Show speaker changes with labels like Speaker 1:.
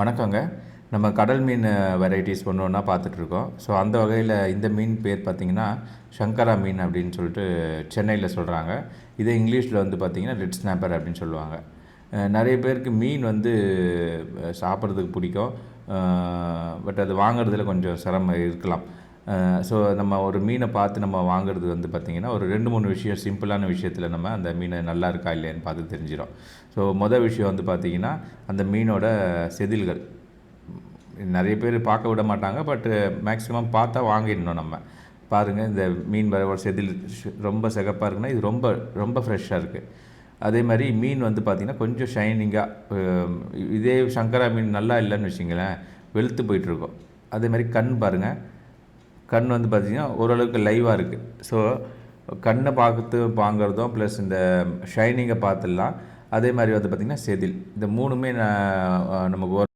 Speaker 1: வணக்கங்க. நம்ம கடல் மீன் வெரைட்டிஸ் ஒன்று ஒன்றா பார்த்துட்ருக்கோம். ஸோ அந்த வகையில் இந்த மீன் பேர் பார்த்திங்கன்னா சங்கரா மீன் அப்படின்னு சொல்லிட்டு சென்னையில் சொல்கிறாங்க இதே இங்கிலீஷில் வந்து பார்த்திங்கன்னா ரெட் ஸ்னாப்பர் அப்படின்னு சொல்லுவாங்க. நிறைய பேருக்கு மீன் வந்து சாப்பிட்றதுக்கு பிடிக்கும். பட் அது வாங்குறதுல கொஞ்சம் சிரமம் இருக்கலாம். ஸோ நம்ம ஒரு மீனை பார்த்து நம்ம வாங்குறது வந்து பார்த்திங்கன்னா ஒரு ரெண்டு மூணு விஷயம் சிம்பிளான விஷயத்தில் நம்ம அந்த மீனை நல்லா இருக்கா இல்லையான்னு பார்த்து தெரிஞ்சிடும் ஸோ மொதல் விஷயம் வந்து பார்த்திங்கன்னா அந்த மீனோட செதில்கள். நிறைய பேர் பார்க்க விட மாட்டாங்க பட்டு மேக்ஸிமம் பார்த்தா வாங்கிடணும் நம்ம. பாருங்கள் இந்த மீன் வர ஒரு செதில் ரொம்ப சிகப்பாக இருக்குன்னா இது ரொம்ப ரொம்ப ஃப்ரெஷ்ஷாக இருக்குது அதே மாதிரி மீன் வந்து பார்த்திங்கன்னா கொஞ்சம் ஷைனிங்காக இதே சங்கரா மீன் நல்லா இல்லைன்னு வச்சிங்களேன் வெளுத்து போயிட்டுருக்கோம் அதே மாதிரி கண் பாருங்கள் கண் வந்து பார்த்திங்கன்னா ஓரளவுக்கு லைவாக இருக்குது ஸோ கண்ணை பார்த்து வாங்குறதும் ப்ளஸ் இந்த ஷைனிங்கை பார்த்துடலாம். அதே மாதிரி வந்து பார்த்திங்கன்னா செதில். இந்த மூணுமே நான் நமக்கு ஒரு